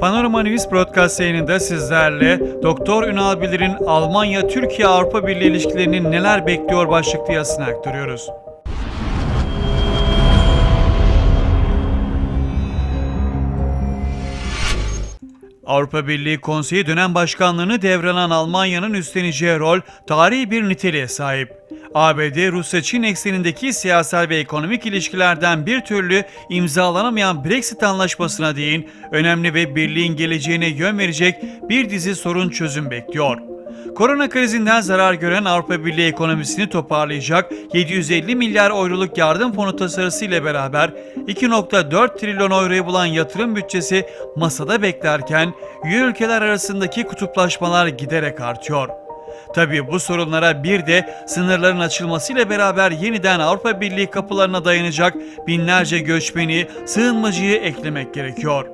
Panorama News Broadcast yayınında sizlerle Doktor Ünal Bilir'in Almanya-Türkiye-Avrupa Birliği ilişkilerinin neler bekliyor başlıklı yazısını aktarıyoruz. Avrupa Birliği Konseyi dönem başkanlığını devralan Almanya'nın üstleneceği rol tarihi bir niteliğe sahip. ABD, Rusya-Çin eksenindeki siyasal ve ekonomik ilişkilerden bir türlü imzalanamayan Brexit anlaşmasına değin önemli ve birliğin geleceğine yön verecek bir dizi sorun çözüm bekliyor. Korona krizinden zarar gören Avrupa Birliği ekonomisini toparlayacak 750 milyar euroluk yardım fonu tasarısı ile beraber 2.4 trilyon euroyu bulan yatırım bütçesi masada beklerken üye ülkeler arasındaki kutuplaşmalar giderek artıyor. Tabii bu sorunlara bir de sınırların açılmasıyla beraber yeniden Avrupa Birliği kapılarına dayanacak binlerce göçmeni, sığınmacıyı eklemek gerekiyor.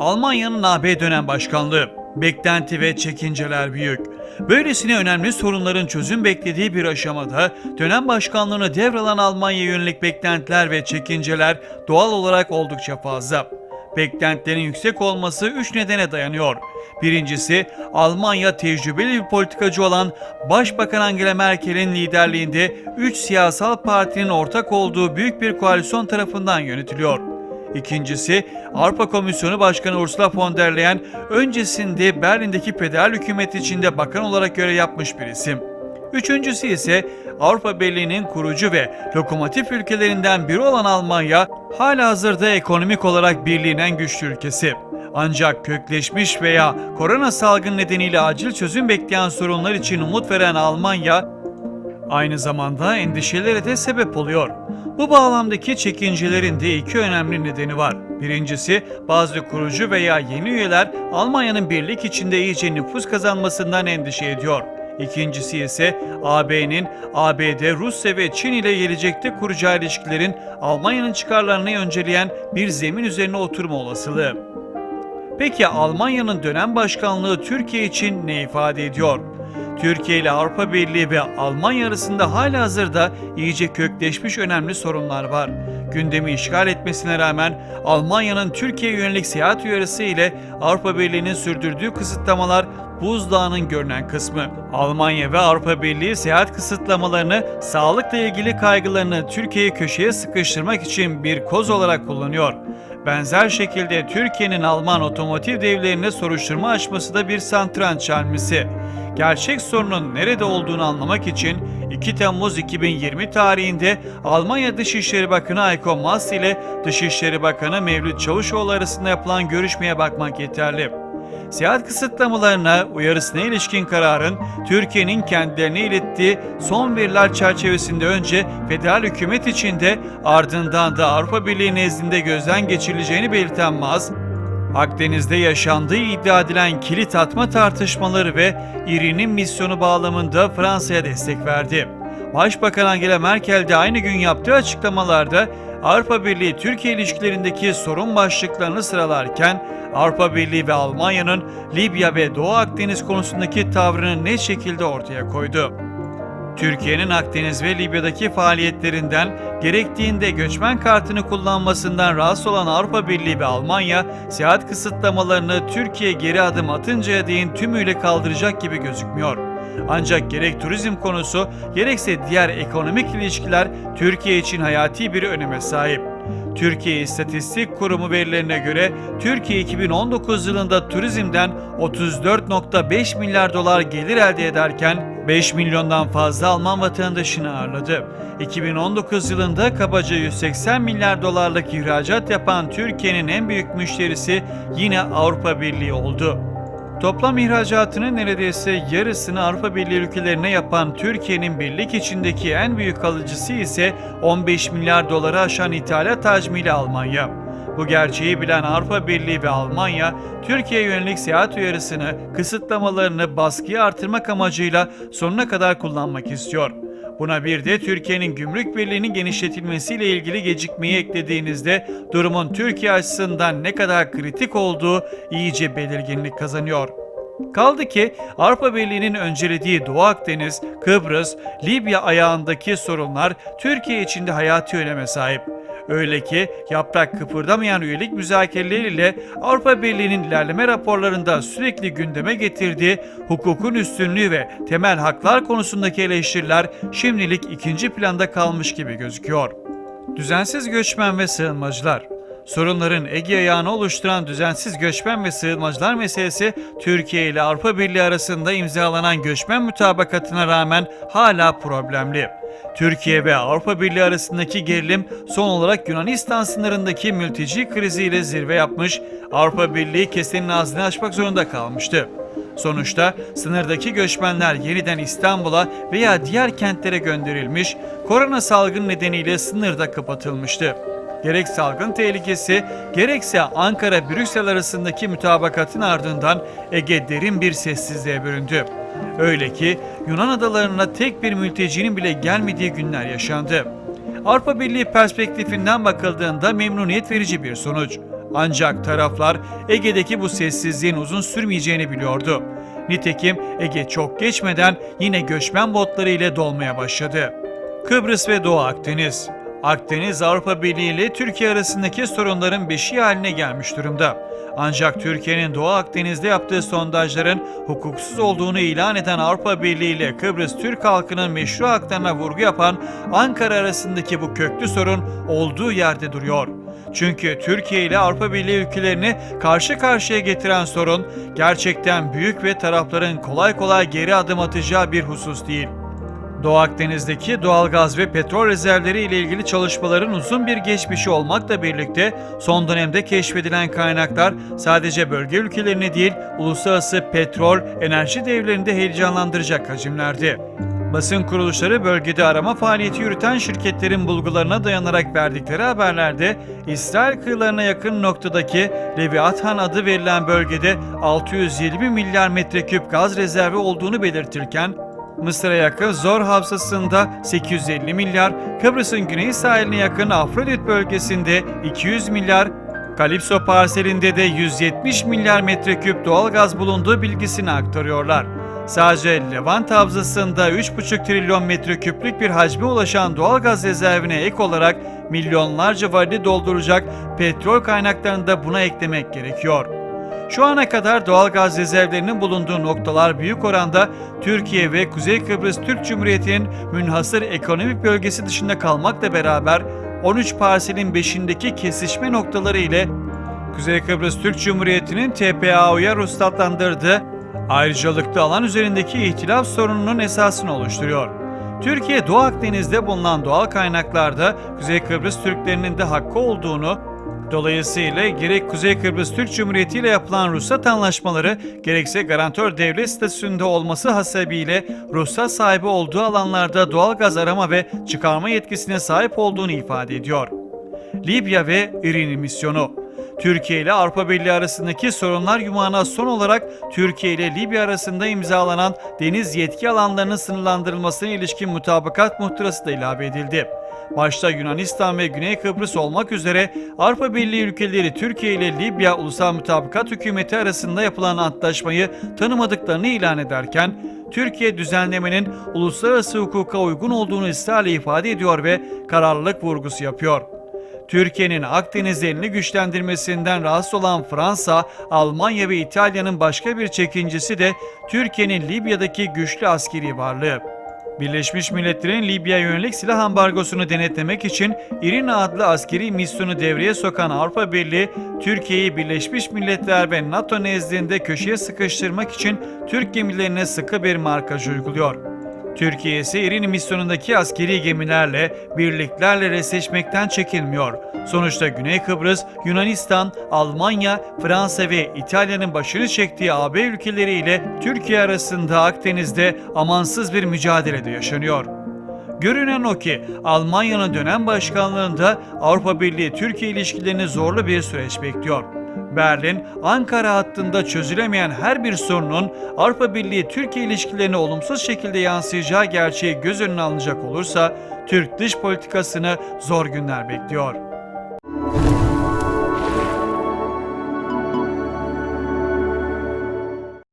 Almanya'nın AB dönem başkanlığı. Beklenti ve çekinceler büyük. Böylesine önemli sorunların çözüm beklediği bir aşamada dönem başkanlığını devralan Almanya'ya yönelik beklentiler ve çekinceler doğal olarak oldukça fazla. Beklentilerin yüksek olması üç nedene dayanıyor. Birincisi, Almanya tecrübeli bir politikacı olan Başbakan Angela Merkel'in liderliğinde 3 siyasal partinin ortak olduğu büyük bir koalisyon tarafından yönetiliyor. İkincisi, Avrupa Komisyonu Başkanı Ursula von der Leyen öncesinde Berlin'deki federal hükümet içinde bakan olarak görev yapmış bir isim. Üçüncüsü ise Avrupa Birliği'nin kurucu ve lokomotif ülkelerinden biri olan Almanya, hala hazırda ekonomik olarak birliğin en güçlü ülkesi. Ancak kökleşmiş veya korona salgın nedeniyle acil çözüm bekleyen sorunlar için umut veren Almanya, aynı zamanda endişelere de sebep oluyor. Bu bağlamdaki çekincelerin de iki önemli nedeni var. Birincisi, bazı kurucu veya yeni üyeler Almanya'nın birlik içinde iyice nüfus kazanmasından endişe ediyor. İkincisi ise AB'nin ABD, Rusya ve Çin ile gelecekte kuracağı ilişkilerin Almanya'nın çıkarlarını önceleyen bir zemin üzerine oturma olasılığı. Peki Almanya'nın dönem başkanlığı Türkiye için ne ifade ediyor? Türkiye ile Avrupa Birliği ve Almanya arasında halihazırda iyice kökleşmiş önemli sorunlar var. Gündemi işgal etmesine rağmen Almanya'nın Türkiye'ye yönelik seyahat uyarısı ile Avrupa Birliği'nin sürdürdüğü kısıtlamalar buzdağının görünen kısmı. Almanya ve Avrupa Birliği seyahat kısıtlamalarını sağlıkla ilgili kaygılarını Türkiye'yi köşeye sıkıştırmak için bir koz olarak kullanıyor. Benzer şekilde Türkiye'nin Alman otomotiv devlerine soruşturma açması da bir santranç hamlesi. Gerçek sorunun nerede olduğunu anlamak için 2 Temmuz 2020 tarihinde Almanya Dışişleri Bakanı Heiko Maas ile Dışişleri Bakanı Mevlüt Çavuşoğlu arasında yapılan görüşmeye bakmak yeterli. Seyahat kısıtlamalarına uyarısına ilişkin kararın Türkiye'nin kendilerine ilettiği son veriler çerçevesinde önce federal hükümet içinde ardından da Avrupa Birliği nezdinde gözden geçirileceğini belirten Maz, Akdeniz'de yaşandığı iddia edilen kilit atma tartışmaları ve İRİ'nin misyonu bağlamında Fransa'ya destek verdi. Başbakan Angela Merkel de aynı gün yaptığı açıklamalarda Avrupa Birliği Türkiye ilişkilerindeki sorun başlıklarını sıralarken Avrupa Birliği ve Almanya'nın Libya ve Doğu Akdeniz konusundaki tavrını net şekilde ortaya koydu. Türkiye'nin Akdeniz ve Libya'daki faaliyetlerinden gerektiğinde göçmen kartını kullanmasından rahatsız olan Avrupa Birliği ve Almanya, seyahat kısıtlamalarını Türkiye geri adım atıncaya değin tümüyle kaldıracak gibi gözükmüyor. Ancak gerek turizm konusu gerekse diğer ekonomik ilişkiler Türkiye için hayati bir öneme sahip. Türkiye İstatistik Kurumu verilerine göre Türkiye 2019 yılında turizmden 34.5 milyar dolar gelir elde ederken 5 milyondan fazla Alman vatandaşını ağırladı. 2019 yılında kabaca 180 milyar dolarlık ihracat yapan Türkiye'nin en büyük müşterisi yine Avrupa Birliği oldu. Toplam ihracatının neredeyse yarısını Avrupa Birliği ülkelerine yapan Türkiye'nin birlik içindeki en büyük alıcısı ise 15 milyar doları aşan ithalat hacmiyle Almanya. Bu gerçeği bilen Avrupa Birliği ve Almanya, Türkiye'ye yönelik seyahat uyarısını, kısıtlamalarını baskıya artırmak amacıyla sonuna kadar kullanmak istiyor. Buna bir de Türkiye'nin gümrük birliğinin genişletilmesiyle ilgili gecikmeyi eklediğinizde durumun Türkiye açısından ne kadar kritik olduğu iyice belirginlik kazanıyor. Kaldı ki Avrupa Birliği'nin öncelediği Doğu Akdeniz, Kıbrıs, Libya ayağındaki sorunlar Türkiye için de hayati öneme sahip. Öyle ki yaprak kıpırdamayan üyelik müzakereleriyle Avrupa Birliği'nin ilerleme raporlarında sürekli gündeme getirdiği hukukun üstünlüğü ve temel haklar konusundaki eleştiriler şimdilik ikinci planda kalmış gibi gözüküyor. Düzensiz göçmen ve sığınmacılar Sorunların Ege ayağını oluşturan düzensiz göçmen ve sığınmacılar meselesi Türkiye ile Avrupa Birliği arasında imzalanan göçmen mutabakatına rağmen hala problemli. Türkiye ve Avrupa Birliği arasındaki gerilim son olarak Yunanistan sınırındaki mülteci kriziyle zirve yapmış, Avrupa Birliği kesenin ağzını açmak zorunda kalmıştı. Sonuçta sınırdaki göçmenler yeniden İstanbul'a veya diğer kentlere gönderilmiş, korona salgın nedeniyle sınırda kapatılmıştı. Gerek salgın tehlikesi, gerekse Ankara-Brüksel arasındaki mütabakatın ardından Ege derin bir sessizliğe büründü. Öyle ki Yunan adalarına tek bir mültecinin bile gelmediği günler yaşandı. Avrupa Birliği perspektifinden bakıldığında memnuniyet verici bir sonuç. Ancak taraflar Ege'deki bu sessizliğin uzun sürmeyeceğini biliyordu. Nitekim Ege çok geçmeden yine göçmen botları ile dolmaya başladı. Kıbrıs ve Doğu Akdeniz Akdeniz Avrupa Birliği ile Türkiye arasındaki sorunların beşiği haline gelmiş durumda. Ancak Türkiye'nin Doğu Akdeniz'de yaptığı sondajların hukuksuz olduğunu ilan eden Avrupa Birliği ile Kıbrıs Türk halkının meşru haklarına vurgu yapan Ankara arasındaki bu köklü sorun olduğu yerde duruyor. Çünkü Türkiye ile Avrupa Birliği ülkelerini karşı karşıya getiren sorun gerçekten büyük ve tarafların kolay kolay geri adım atacağı bir husus değil. Doğu Akdeniz'deki doğalgaz ve petrol rezervleri ile ilgili çalışmaların uzun bir geçmişi olmakla birlikte son dönemde keşfedilen kaynaklar sadece bölge ülkelerini değil uluslararası petrol, enerji devlerini de heyecanlandıracak hacimlerde. Basın kuruluşları bölgede arama faaliyeti yürüten şirketlerin bulgularına dayanarak verdikleri haberlerde İsrail kıyılarına yakın noktadaki Leviathan adı verilen bölgede 620 milyar metreküp gaz rezervi olduğunu belirtirken Mısır'a yakın Zor Havzası'nda 850 milyar, Kıbrıs'ın güney sahiline yakın Afrodit bölgesinde 200 milyar, Kalipso parselinde de 170 milyar metreküp doğalgaz bulunduğu bilgisini aktarıyorlar. Sadece Levant Havzası'nda 3,5 trilyon metreküplük bir hacme ulaşan doğalgaz rezervine ek olarak milyonlarca varili dolduracak petrol kaynaklarını da buna eklemek gerekiyor. Şu ana kadar doğal gaz rezervlerinin bulunduğu noktalar büyük oranda Türkiye ve Kuzey Kıbrıs Türk Cumhuriyeti'nin münhasır ekonomik bölgesi dışında kalmakla beraber 13 parselin 5'indeki kesişme noktaları ile Kuzey Kıbrıs Türk Cumhuriyeti'nin TPAO'ya ruhsatlandırdığı ayrıcalıklı alan üzerindeki ihtilaf sorununun esasını oluşturuyor. Türkiye Doğu Akdeniz'de bulunan doğal kaynaklarda Kuzey Kıbrıs Türklerinin de hakkı olduğunu Dolayısıyla gerek Kuzey Kıbrıs Türk Cumhuriyeti ile yapılan ruhsat anlaşmaları gerekse garantör devlet statüsünde olması hasebiyle ruhsat sahibi olduğu alanlarda doğal gaz arama ve çıkarma yetkisine sahip olduğunu ifade ediyor. Libya ve İrini misyonu Türkiye ile Avrupa Birliği arasındaki sorunlar yumağına son olarak Türkiye ile Libya arasında imzalanan deniz yetki alanlarının sınırlandırılmasına ilişkin mutabakat muhtırası da ilave edildi. Başta Yunanistan ve Güney Kıbrıs olmak üzere Avrupa Birliği ülkeleri Türkiye ile Libya Ulusal Mutabakat Hükümeti arasında yapılan antlaşmayı tanımadıklarını ilan ederken Türkiye düzenlemenin uluslararası hukuka uygun olduğunu ısrarla ifade ediyor ve kararlılık vurgusu yapıyor. Türkiye'nin Akdeniz elini güçlendirmesinden rahatsız olan Fransa, Almanya ve İtalya'nın başka bir çekincesi de Türkiye'nin Libya'daki güçlü askeri varlığı. Birleşmiş Milletler'in Libya'ya yönelik silah ambargosunu denetlemek için İRINA adlı askeri misyonu devreye sokan Avrupa Birliği, Türkiye'yi Birleşmiş Milletler ve NATO nezdinde köşeye sıkıştırmak için Türk gemilerine sıkı bir markaj uyguluyor. Türkiye ise İrini misyonundaki askeri gemilerle, birliklerle resleşmekten çekinmiyor. Sonuçta Güney Kıbrıs, Yunanistan, Almanya, Fransa ve İtalya'nın başını çektiği AB ülkeleriyle Türkiye arasında Akdeniz'de amansız bir mücadelede yaşanıyor. Görünen o ki Almanya'nın dönem başkanlığında Avrupa Birliği Türkiye ilişkilerini zorlu bir süreç bekliyor. Berlin, Ankara hattında çözülemeyen her bir sorunun Avrupa Birliği Türkiye ilişkilerine olumsuz şekilde yansıyacağı gerçeği göz önüne alınacak olursa Türk dış politikasını zor günler bekliyor.